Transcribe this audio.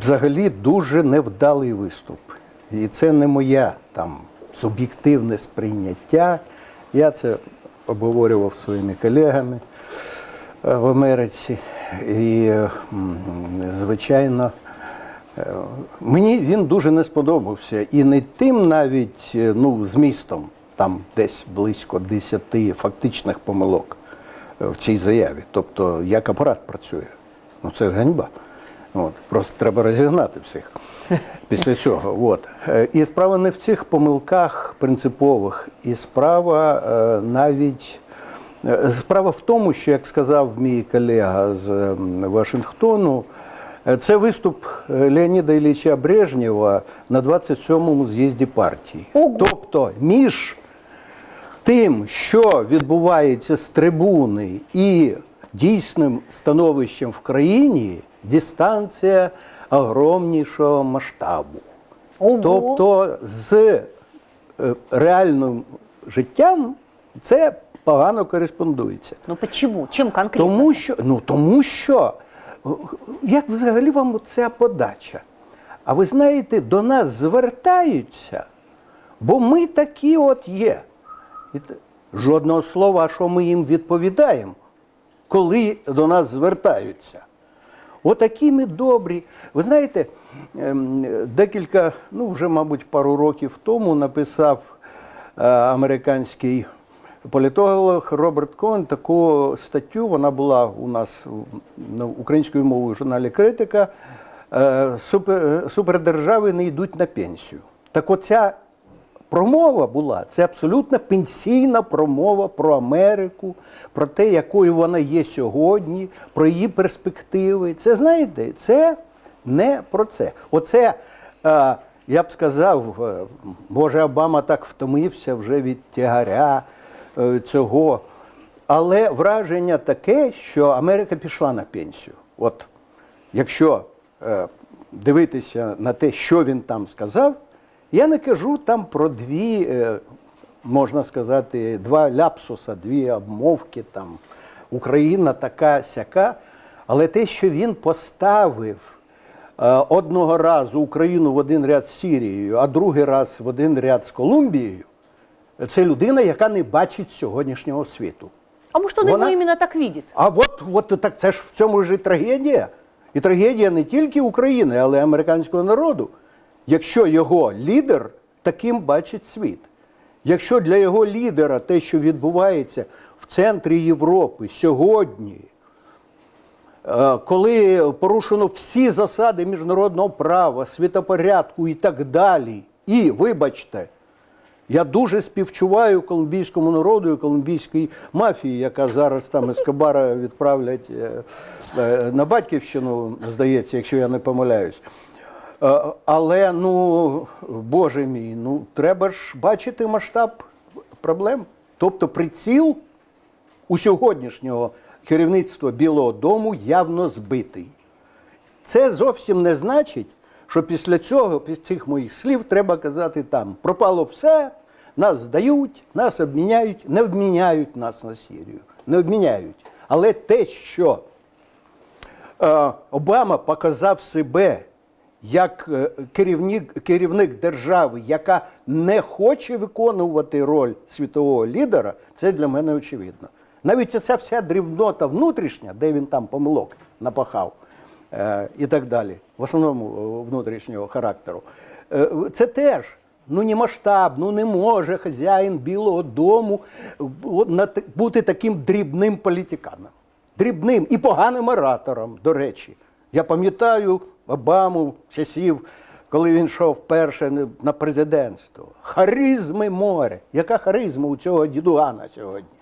Взагалі дуже невдалий виступ. І це не моє там суб'єктивне сприйняття. Я це обговорював своїми колегами е, в Америці. І, звичайно, е, мені він дуже не сподобався. І не тим навіть е, ну, змістом, там десь близько 10 фактичних помилок в цій заяві. Тобто, як апарат працює. Ну це ж ганьба. От, просто треба розігнати всіх після цього. От. Е, І справа не в цих помилках принципових, і справа е, навіть е, справа в тому, що, як сказав мій колега з Вашингтону, це виступ Леоніда Ілліча Брежнєва на 27-му з'їзді партії. Ого. Тобто між тим, що відбувається з трибуни і дійсним становищем в країні, дистанція огромнішого масштабу. Ого. Тобто з е, реальним життям це погано кореспондується. Ну почему? Чем конкретно? Тому що, ну, тому що, як взагалі вам ця подача? А ви знаєте, до нас звертаються, бо ми такі от є. Жодного слова, що ми їм відповідаємо, коли до нас звертаються. Отакі ми добрі. Ви знаєте, ем, декілька, ну вже, мабуть, пару років тому написав е, американський політолог Роберт Коен таку статтю. Вона була у нас ну, українською мовою в журналі Критика. Е, супердержави не йдуть на пенсію. Так оця промова була це абсолютно пенсійна промова про Америку, про те, якою вона є сьогодні, про її перспективи. Це знаєте, це не про це. Оце е, я б сказав, е, може, Обама так втомився вже від тягаря е, цього. Але враження таке, що Америка пішла на пенсію. От якщо дивитися на те, що він там сказав, я не кажу там про дві, е, можна сказати, два ляпсуса, дві обмовки там. Україна така сяка. Але те, що він поставив е, одного разу Україну в один ряд з Сірією, а другий раз в один ряд з Колумбією, це людина, яка не бачить сьогоднішнього світу. А может он Вона- его именно так видит? А от, от так це ж в цьому ж і трагедія. І трагедія не тільки України, але й американського народу. Якщо його лідер таким бачить світ. Якщо для його лідера те, що відбувається в центрі Європи сьогодні, е, коли порушено всі засади міжнародного права, світопорядку і так далі, і, вибачте, я дуже співчуваю колумбійському народу і колумбійській мафії, яка зараз там Ескобара відправлять е, е, на батьківщину, здається, якщо я не помиляюсь. Е, Але ну, Боже мій, ну треба ж бачити масштаб проблем. Тобто приціл у сьогоднішнього керівництва Білого Дому явно збитий. Це зовсім не значить, що після цього, після цих моїх слів, треба казати там: пропало все, нас здають, нас обміняють, не обміняють нас на Сірію. Не обміняють. Але те, що е, Обама показав себе як е, керівник, керівник держави, яка не хоче виконувати роль світового лідера, це для мене очевидно. Навіть ця вся дрібнота внутрішня, де він там помилок напахав е, і так далі, в основному е, внутрішнього характеру, е, це теж. Ну, не масштаб, ну не може хазяїн Білого дому е, бути таким дрібним політиканом. Дрібним і поганим оратором, до речі. Я пам'ятаю Обаму часів, коли він йшов вперше на президентство. Харизми море. Яка харизма у цього дідугана сьогодні?